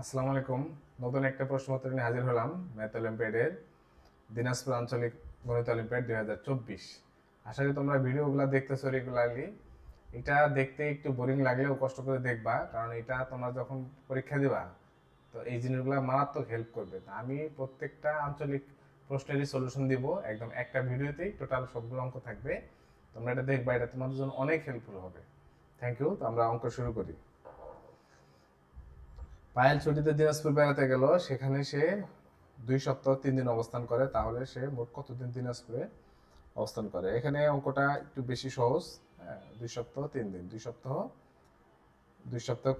আসসালামু আলাইকুম। নতুন একটা প্রশ্নপত্র নিয়ে হাজির হলাম ম্যাথ অলিম্পিয়াডের দিনাজপুর আঞ্চলিক গণিত অলিম্পিয়াড দুই হাজার চব্বিশ। আশা করি তোমরা ভিডিওগুলো দেখতেছো রেগুলারলি এটা দেখতে একটু বোরিং লাগলেও কষ্ট করে দেখবা, কারণ এটা তোমরা যখন পরীক্ষা দিবা, তো এই জিনিসগুলো মারাত্মক হেল্প করবে। তা আমি প্রত্যেকটা আঞ্চলিক প্রশ্নেরই সলিউশন দিব, একদম একটা ভিডিওতেই টোটাল সবগুলো অঙ্ক থাকবে। তোমরা এটা দেখবা, এটা তোমাদের জন্য অনেক হেল্পফুল হবে। থ্যাংক ইউ তো আমরা অঙ্ক শুরু করি। পায়েল ছুটিতে দিনাজপুর বেড়াতে গেল সেখানে সে দুই সপ্তাহ তিন দিন অবস্থান করে তাহলে সে মোট কতদিন দিনাজপুরে অবস্থান করে? এখানে অঙ্কটা একটু বেশি সহজ হ্যাঁ, দুই সপ্তাহ তিন দিন। দুই সপ্তাহ দুই সপ্তাহ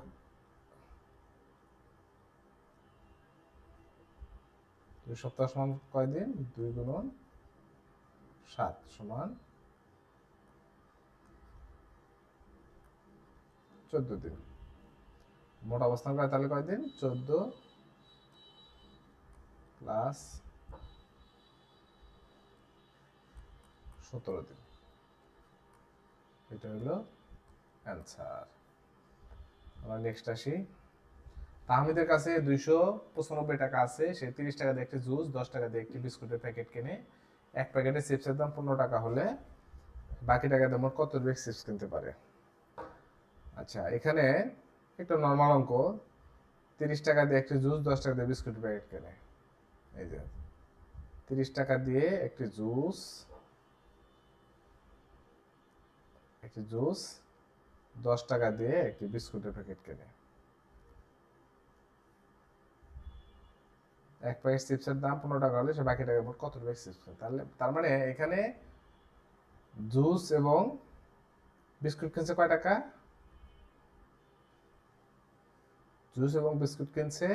দুই সপ্তাহ সমান কয় দিন? দুই গুণন সাত সমান চোদ্দ দিন। মোট অবস্থান করে তাহলে কয়দিন চোদ্দ প্লাস সতেরো দিন। এটা হলো অ্যান্সার আমরা নেক্সট আসি। তাহমিদের কাছে দুইশো পঁচানব্বই টাকা আছে। সে তিরিশ টাকা দিয়ে একটি জুস, দশ টাকা দিয়ে একটি বিস্কুটের প্যাকেট কিনে এক প্যাকেটে চিপসের দাম পনেরো টাকা হলে বাকি টাকা দিয়ে মোট কত বেগ চিপস কিনতে পারে? আচ্ছা এখানে একটা নর্মাল অঙ্ক, তিরিশ টাকা দিয়ে একটি জুস দশ টাকা দিয়ে বিস্কুট প্যাকেট কেনে। এই যে, তিরিশ টাকা দিয়ে একটি জুস একটি জুস দশ টাকা দিয়ে একটি বিস্কুটের প্যাকেট কেনে। এক প্যাকেট চিপসের দাম পনেরো টাকা হলে সে বাকি টাকা মোট কত প্যাকেট চিপস তাহলে, তার মানে এখানে জুস এবং বিস্কুট কিনছে কয় টাকা? জুস এবং বিস্কুট কিনছে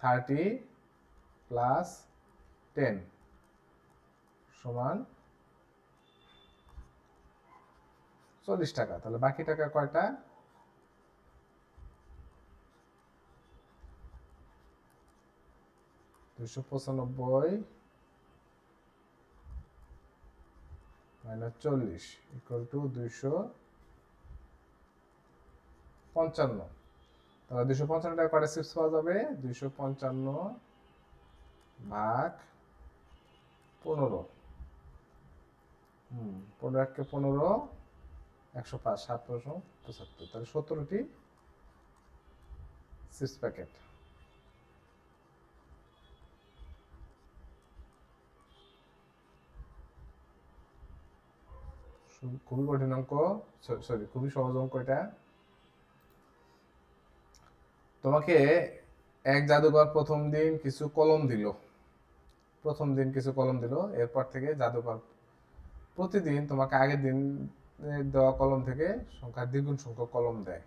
থার্টি প্লাস টেন সমান চল্লিশ টাকা। তাহলে বাকি টাকা কয়টা? দুশো পঁচানব্বই মাইনাস চল্লিশ ইকুয়াল টু দুইশো পঞ্চান্ন। তাহলে দুশো পঞ্চান্ন টাকা কটা চিপস পাওয়া যাবে। দুইশো পঞ্চান্ন ভাগ পনেরো। হুম, পনেরো এককে পনেরো, একশো পাঁচ, সাত পঁচাত্তর। তাহলে সত্তরটি চিপস প্যাকেট খুবই কঠিন অঙ্ক সরি, খুবই সহজ অঙ্ক এটা। তোমাকে এক জাদুকর প্রথম দিন কিছু কলম দিল। প্রথম দিন কিছু কলম দিল, এরপর থেকে জাদুকর প্রতিদিন তোমাকে আগের দিন দেওয়া কলম থেকে সংখ্যা, দ্বিগুণ সংখ্যক কলম দেয়।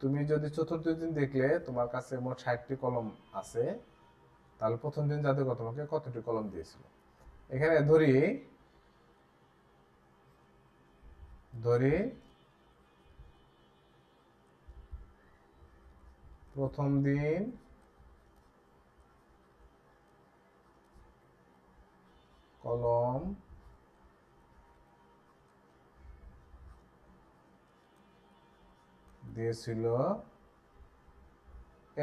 তুমি যদি চতুর্থ দিন দেখলে তোমার কাছে মোট ষাটটি কলম আছে, তাহলে প্রথম দিন জাদুকর তোমাকে কতটি কলম দিয়েছিল? এখানে ধরি ধরি প্রথম দিন কলম দিয়েছিল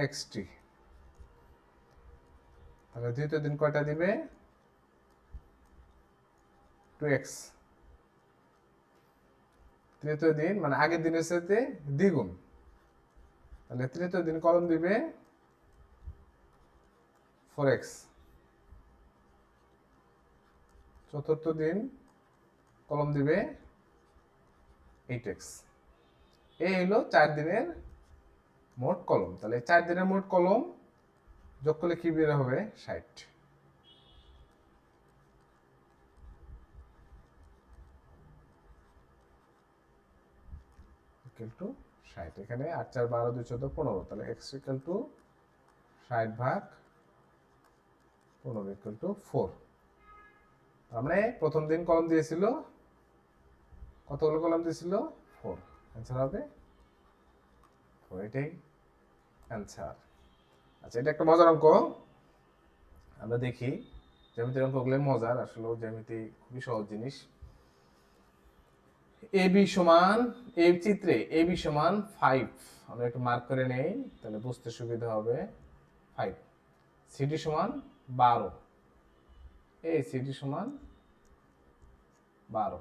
এক্সটি। তাহলে দ্বিতীয় দিন কয়টা দিবে? Two X. তৃতীয় দিন মানে আগের দিনের সাথে দ্বিগুণ। তাহলে তৃতীয় দিন কলম দিবে ফোর এক্স চতুর্থ দিন কলম দিবে এইট এক্স এই হলো চার দিনের মোট কলম। তাহলে চার দিনের মোট কলম যোগ করলে কি বের হবে? ষাট। টু ষাট। এখানে আট চার বারো দুই চোদ্দ পনেরো। তাহলে এক্স ইকুয়াল টু ষাট ভাগ পনেরো ইকুয়াল টু ফোর মানে প্রথম দিন কলম দিয়েছিল কতগুলো কলম দিয়েছিল? ফোর অ্যান্সার হবে? ফোর এটাই অ্যান্সার আচ্ছা এটা একটা মজার অঙ্ক। আমরা দেখি, জ্যামিতির অঙ্কগুলো মজার। আসলে জ্যামিতি খুবই সহজ জিনিস। এ বি সমান এই চিত্রে এ বি সমান ফাইভ আমরা একটু মার্ক করে নেই, তাহলে বুঝতে সুবিধা হবে ফাইভ সিডি সমান বারো। এই সিডি সমান বারো।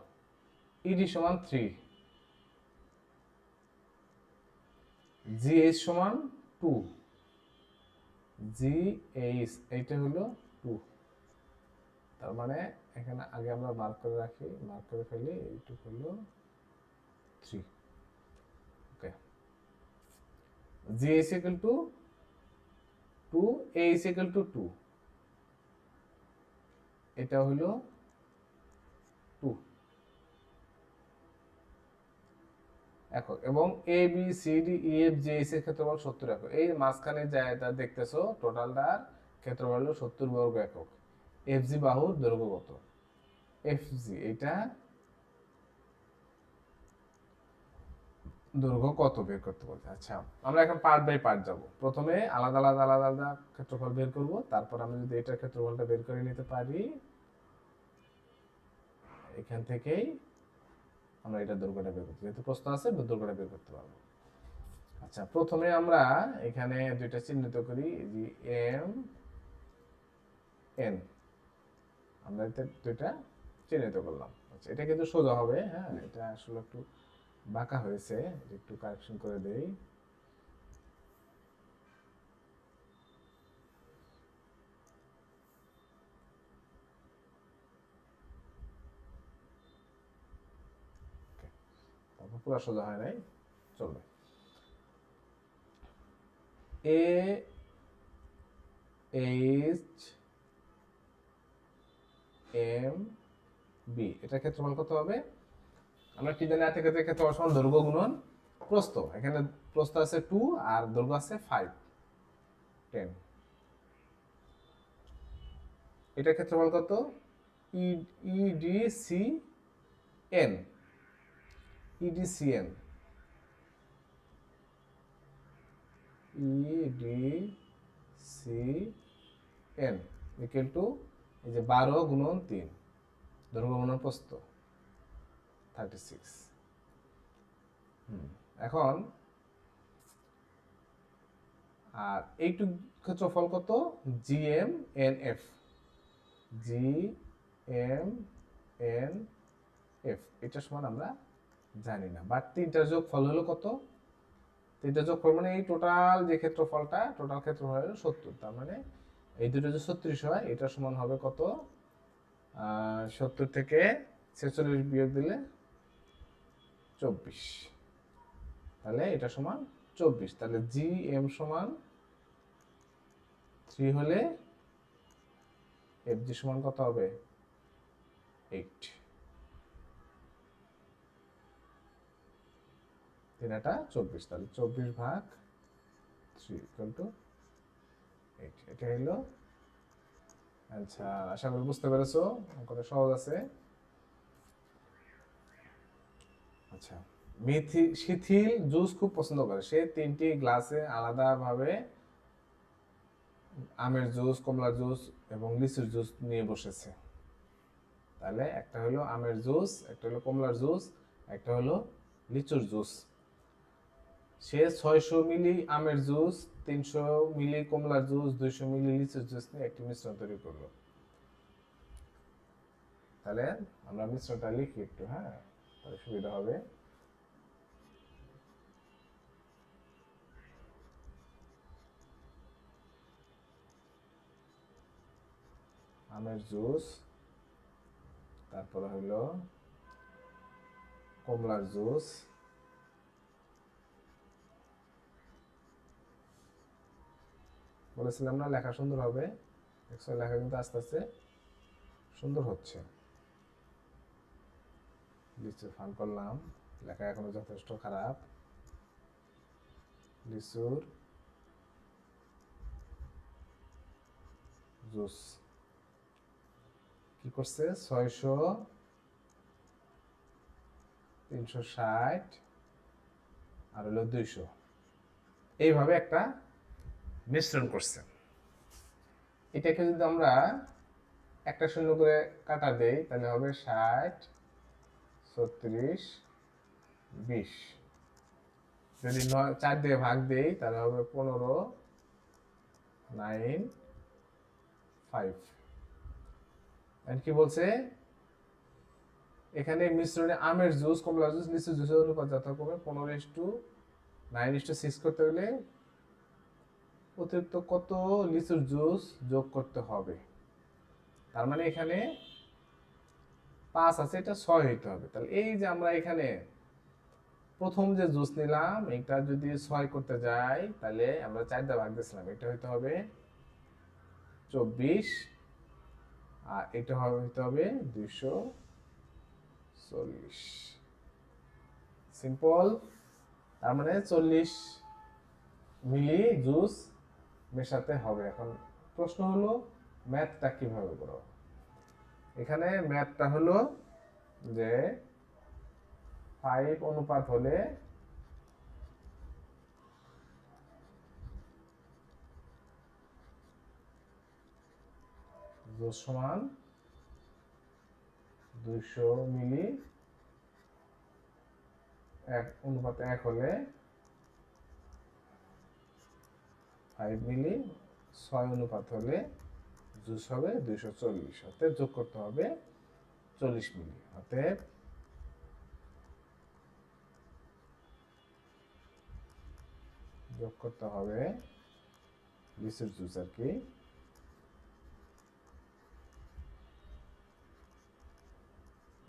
ইডি সমান থ্রি জি এইচ সমান টু জি এইচ এইটা হলো টু তার মানে এখানে আগে আমরা মার্ক করে রাখি মার্ক করে ফেলি এইটুকু হলো three okay G H equal to two H equal to two two হলো টু একক এবং A B C D E F G S এর ক্ষেত্রফল সত্তর একক। এই মাঝখানে জায়গাটা দেখতেছো টোটালটার ক্ষেত্রফল হলো সত্তর বর্গ একক। এফ জি বাহুর দৈর্ঘ্য কত? এফ জি এটা দৈর্ঘ্য কত বের করতে বলছে? আচ্ছা আমরা এখন পার্ট বাই পার্ট যাব। প্রথমে আলাদা আলাদা আলাদা আলাদা ক্ষেত্রফল বের করব। তারপর আমরা যদি এটার ক্ষেত্রফলটা বের করে নিতে পারি, এখান থেকেই আমরা এটা দৈর্ঘ্যটা বের করতে যেহেতু প্রশ্ন আছে দৈর্ঘ্যটা বের করতে পারব। আচ্ছা প্রথমে আমরা এখানে দুইটা চিহ্নিত করি যে এম এন আমরা দুইটা চিহ্নিত করলাম আচ্ছা এটা কিন্তু সোজা হবে হ্যাঁ এটা আসলে একটু বাঁকা হয়েছে একটু কারেকশন করে দেই। পুরো সোজা হয় নাই, চলবে। এ এইচ এম বি এটার ক্ষেত্রফল কত হবে? আমরা কি জানি এত ক্ষেত্রে ক্ষেত্রফল সমান দৈর্ঘ্য গুণন প্রস্থ। এখানে প্রস্থ আছে টু আর দৈর্ঘ্য আছে ফাইভ টেন এটার ক্ষেত্রফল কত? E D C N EDCN EDCN equal to এই যে বারো গুণন তিন দৈর্ঘ্য গুণন প্রস্থ থার্টি সিক্স এখন আর এইটুক ক্ষেত্রফল কত? G M N F G M N F এটা সমান আমরা জানি না। বাট তিনটার যোগ ফল হলো কত? তিনটা যোগ ফল মানে এই টোটাল যে ক্ষেত্রফলটা টোটাল ক্ষেত্রফল হলো সত্তর। তার মানে এই দুটো যে ছত্রিশ হয়, এটা সমান হবে কত? সত্তর থেকে ছেচল্লিশ বিয়োগ দিলে চব্বিশ। তাহলে এটা সমান চব্বিশ। তাহলে জি এম সমান থ্রি হলে এফ জি সমান কত হবে? এইট। তিন এটা চব্বিশ। তাহলে চব্বিশ ভাগ থ্রি ইকুয়াল টু এটা হলো আচ্ছা আশা করি বুঝতে পেরেছ, অঙ্কটা সহজ আছে। আচ্ছা মিথি, শিথিল জুস খুব পছন্দ করে। সে তিনটি গ্লাসে আলাদাভাবে আমের জুস, কমলার জুস এবং লিচুর জুস নিয়ে বসেছে। তাহলে একটা হলো আমের জুস, একটা হলো কমলার জুস, একটা হলো লিচুর জুস। সে ছয়শো মিলি আমের জুস, তিনশো মিলি কমলার জুস, দুইশো মিলি লিচুর জুস নিয়ে একটি মিশ্রণ তৈরি করল। তাহলে আমরা মিশ্রণটা লিখি একটু হ্যাঁ? তাহলে সুবিধা হবে। আমের জুস, তারপরে হলো কমলার জুস বলেছিলাম না, লেখা সুন্দর হবে। দেখছ লেখা কিন্তু আস্তে আস্তে সুন্দর হচ্ছে। লিচু ফান করলাম, লেখা এখনও যথেষ্ট খারাপ। লিচুর জুস কি করছে? ছয়শো তিনশো ষাট আর হলো দুইশো। এইভাবে একটা মিশ্রণ করছে এটাকে যদি আমরা একটা শূন্য করে কাটা দেই, তাহলে হবে ষাট, ছত্রিশ, বিশ। যদি নয়, চার দিয়ে ভাগ দেই, তাহলে হবে পনেরো, নাইন, ফাইভ। কি বলছে? এখানে মিশ্রণে আমের জুস, কমলা জুস লিচু জুসের অনুপাত যথাক্রমে পনেরো is to nine is to six করতে হলে অতিরিক্ত কত লিচুর জুস যোগ করতে হবে? তার মানে এখানে পাঁচ আছে, এটা ছয় হইতে হবে। তাহলে এই যে আমরা এখানে প্রথম যে জুস নিলাম, এটা যদি ছয় করতে যাই, তাহলে আমরা চারটা ভাগ দিয়েছিলাম। এটা হইতে হবে চব্বিশ, আর এটা হইতে হবে দুইশো চল্লিশ। সিম্পল তার মানে চল্লিশ মিলি জুস মেশাতে হবে। এখন প্রশ্ন হলো, ম্যাথটা কীভাবে করো? এখানে ম্যাথটা হলো যে ফাইভ অনুপাত হলে সমান দুইশো মিলি, এক, অনুপাত এক হলে ফাইভ মিলি ছয় অনুপাত হলে জুস হবে দুইশো চল্লিশ। অতএব যোগ করতে হবে চল্লিশ মিলি। অতএব যোগ করতে হবে লিচুর জুস আর কি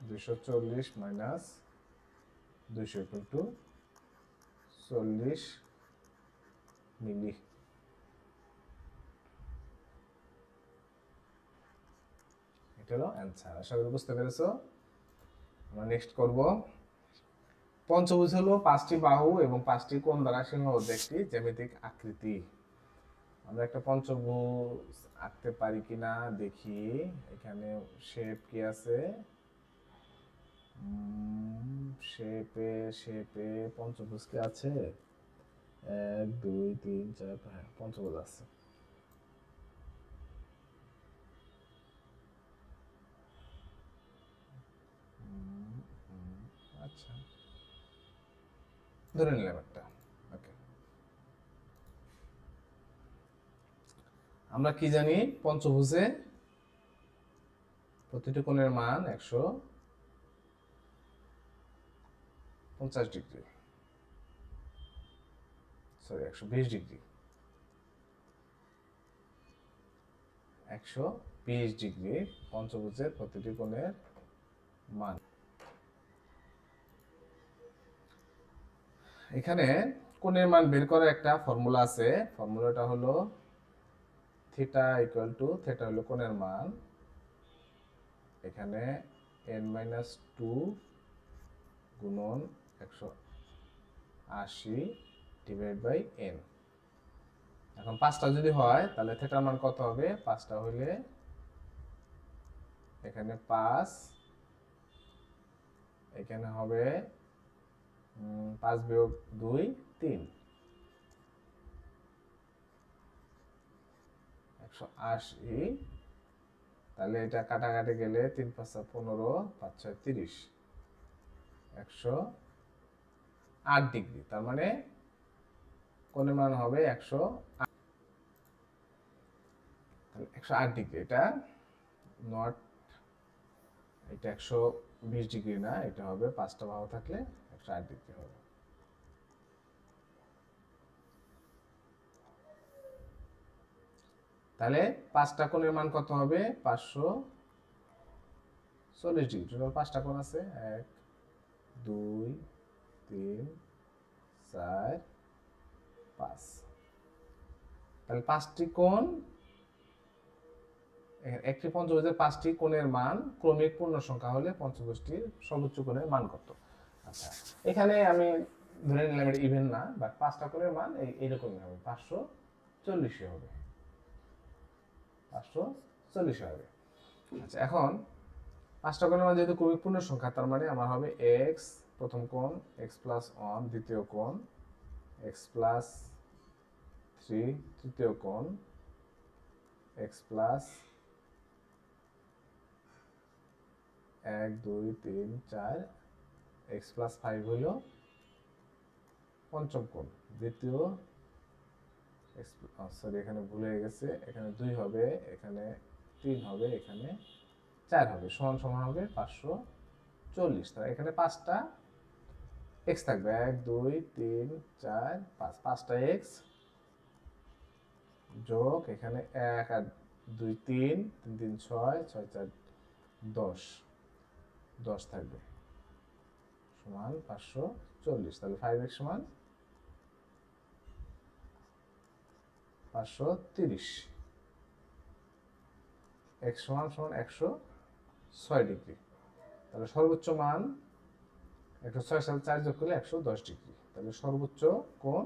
দুইশো চল্লিশ মাইনাস ইকুয়াল টু চল্লিশ মিলি। এটা হলো? অ্যান্সার আশা করি বুঝতে পেরেছ। আমরা নেক্সট করব। পঞ্চভুজ হলো পাঁচটি বাহু এবং পাঁচটি কোণ দ্বারা সিংহবদ্ধ একটি জ্যামিতিক আকৃতি। আমরা একটা পঞ্চভুজ আঁকতে পারি কিনা দেখি। এখানে শেপ কি আছে? শেপে শেপে পঞ্চভুজ কি আছে? এক, দুই, তিন, চার হ্যাঁ পঞ্চভুজ আছে। ধরে নিলাম একটা। ওকে আমরা কি জানি? পঞ্চভুজে প্রতিটি কোণের মান একশো পঞ্চাশ ডিগ্রি। সরি একশো বিশ ডিগ্রি। একশো বিশ ডিগ্রি পঞ্চভুজের প্রতিটি কোণের মান। এখানে কোণের মান বের করার একটা ফর্মুলা আছে। ফর্মুলাটা হলো থিটা ইকুয়াল টু থিটা হলো কোণের মান। এখানে এন মাইনাস টু গুণন একশো আশি ডিভাইড বাই এন এখন পাঁচটা যদি হয়, তাহলে থেটার মান কত হবে? পাঁচটা হইলে এখানে পাঁচ, এখানে হবে পাঁচ বিয়োগ দুই, তিন। একশো আশি। তাহলে এটা কাটাকাটি গেলে তিন পাঁচটা পনেরো, পাঁচ ছয় তিরিশ। একশো আট ডিগ্রি, তার মানে কোণের মান হবে একশো একশো আট ডিগ্রি, এটা নট, এটা একশো বিশ ডিগ্রি না, এটা হবে পাঁচটা বাহু থাকলে আট ডিগ্রি হবে। তাহলে পাঁচটা কোণের মান কত হবে? পাঁচশো চল্লিশ ডিগ্রি। পাঁচটা কোণ আছে? এক, দুই, তিন, চার, পাঁচ। তাহলে পাঁচটি কোণ একটি পঞ্চভুজের পাঁচটি কোণের মান ক্রমিক পূর্ণ সংখ্যা হলে পঞ্চভুজটির সর্বোচ্চ কোণের মান কত? আচ্ছা এখানে আমি ধরে নিলাম এটা ইভেন না বাট পাঁচটা করে মান এই, এইরকমই হবে, পাঁচশো চল্লিশে হবে। পাঁচশো চল্লিশে হবে। আচ্ছা এখন পাঁচটা কোণের মান যেহেতু ক্রমিক পূর্ণ সংখ্যা, তার মানে আমার হবে এক্স প্রথম কোণ এক্স প্লাস ওয়ান দ্বিতীয় কোণ এক্স প্লাস থ্রি তৃতীয় কোণ এক্স প্লাস এক, দুই, তিন, চার এক্স প্লাস ফাইভ হইল পঞ্চম কোণ। দ্বিতীয় সরি এখানে ভুলে গেছে। এখানে দুই হবে, এখানে তিন হবে, এখানে চার হবে। সমান সমান হবে পাঁচশো চল্লিশ। তাহলে এখানে পাঁচটা এক্স থাকবে। এক, দুই, তিন, চার, পাঁচ। পাঁচটা এক্স যোগ এখানে এক আর দুই, তিন। তিন তিন, ছয় ছয়, চার, দশ। দশ থাকবে। সমান পাঁচশো চল্লিশ। তাহলে ফাইভ এক্স সমান পাঁচশো তিরিশ। এক্স সমান সমান একশো ছয় ডিগ্রি। তাহলে সর্বোচ্চ মান একশো ছয় সাথে চার যোগ করলে একশো দশ ডিগ্রি। তাহলে সর্বোচ্চ কোণ?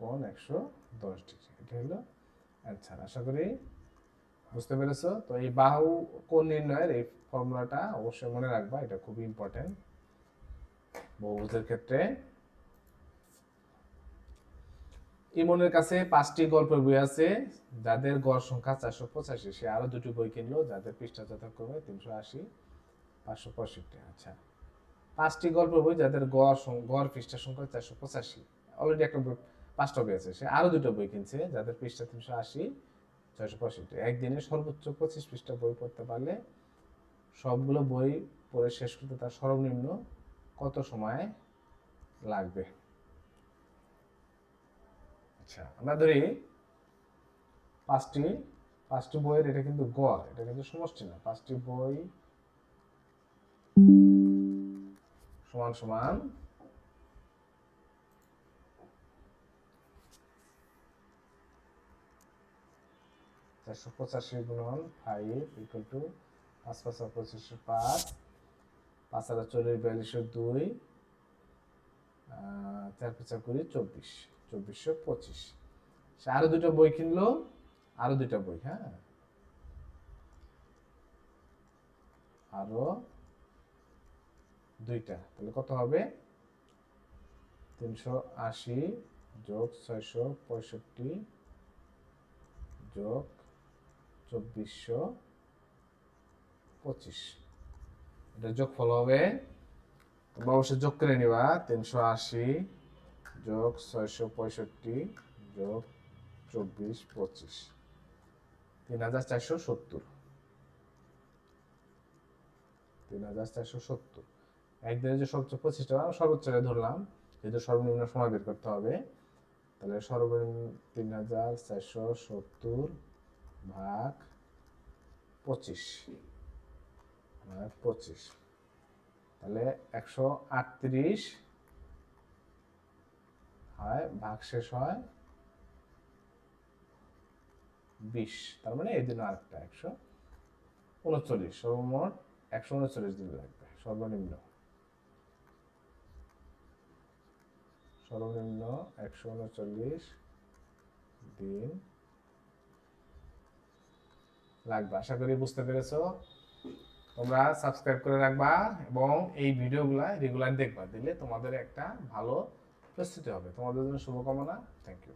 কোণ একশো দশ ডিগ্রি, এটা হলো অ্যান্সার। আশা করি বুঝতে পেরেছ? তো এই বাহু কোণ নির্ণয়ের এই ফর্মুলাটা অবশ্যই মনে রাখবা, এটা খুবই ইম্পর্টেন্ট বহুভুজের ক্ষেত্রে ইমনের কাছে পাঁচটি গল্পের বই আছে, যাদের গড় সংখ্যা চারশো পঁচাশি। সে আরও দুটি বই কিনলো, যাদের পৃষ্ঠা যথাক্রমে তিনশো আশি, পাঁচশো পঁয়ষট্টি। আচ্ছা পাঁচটি গল্পের বই যাদের গড় গড় পৃষ্ঠা সংখ্যা চারশো পঁচাশি। অলরেডি একটা পাঁচটা বই আছে। সে আরও দুটো বই কিনছে, যাদের পৃষ্ঠা তিনশো আশি, ছয়শো পঁয়ষট্টি। একদিনে সর্বোচ্চ পঁচিশ পৃষ্ঠা বই পড়তে পারলে সবগুলো বই পড়ে শেষ করতে তার সর্বনিম্ন কত সময় লাগবে? আচ্ছা আমরা ধরি পাঁচটি পাঁচটি বইয়ের এটা কিন্তু গড়, এটা কিন্তু সমষ্টি না। পাঁচটি বই সমান সমান চারশো পঁচাশি গুণন ফাইভ ইকুয়াল টু পাঁচ পাঁচ পঁচিশশো পাঁচ পাঁচ হাজার চল্লিশ বিয়াল্লিশশো দুই চার পাঁচা কুড়ি চব্বিশ, চব্বিশশো পঁচিশ। সে আরও দুটো বই কিনলো, আরও দুটো বই হ্যাঁ। আরও দুইটা, তাহলে কত হবে? তিনশো আশি যোগ ছয়শো পঁয়ষট্টি যোগ চব্বিশশো পঁচিশ। এটা যোগফল হবে তোমরা অবশ্যই যোগ করে নিবা, তিনশো আশি যোগ ছয়শো পঁয়ষট্টি যোগ চব্বিশ পঁচিশ। তিন হাজার চারশো সত্তর। তিন হাজার চারশো সত্তর। একদিনে যে সবচেয়ে পঁচিশটা আমি সর্বোচ্চটা ধরলাম, যেহেতু সর্বনিম্ন সময় বের করতে হবে, তাহলে সর্বনিম্ন তিন হাজার চারশো সত্তর ভাগ পঁচিশ। ভাগ পঁচিশ। তাহলে একশো আটত্রিশ হয় ভাগ শেষ হয় বিশ। তার মানে এই দিন আরেকটা, একশো উনচল্লিশ। সর্বমোট একশো উনচল্লিশ দিন লাগবে সর্বনিম্ন। সর্বনিম্ন একশো উনচল্লিশ দিন লাগবে। আশা করি বুঝতে পেরেছ। তোমরা সাবস্ক্রাইব করে রাখবা এবং এই ভিডিওগুলো রেগুলার দেখবা। দিলে তোমাদের একটা ভালো প্রস্তুতি হবে। তোমাদের জন্য শুভকামনা। Thank you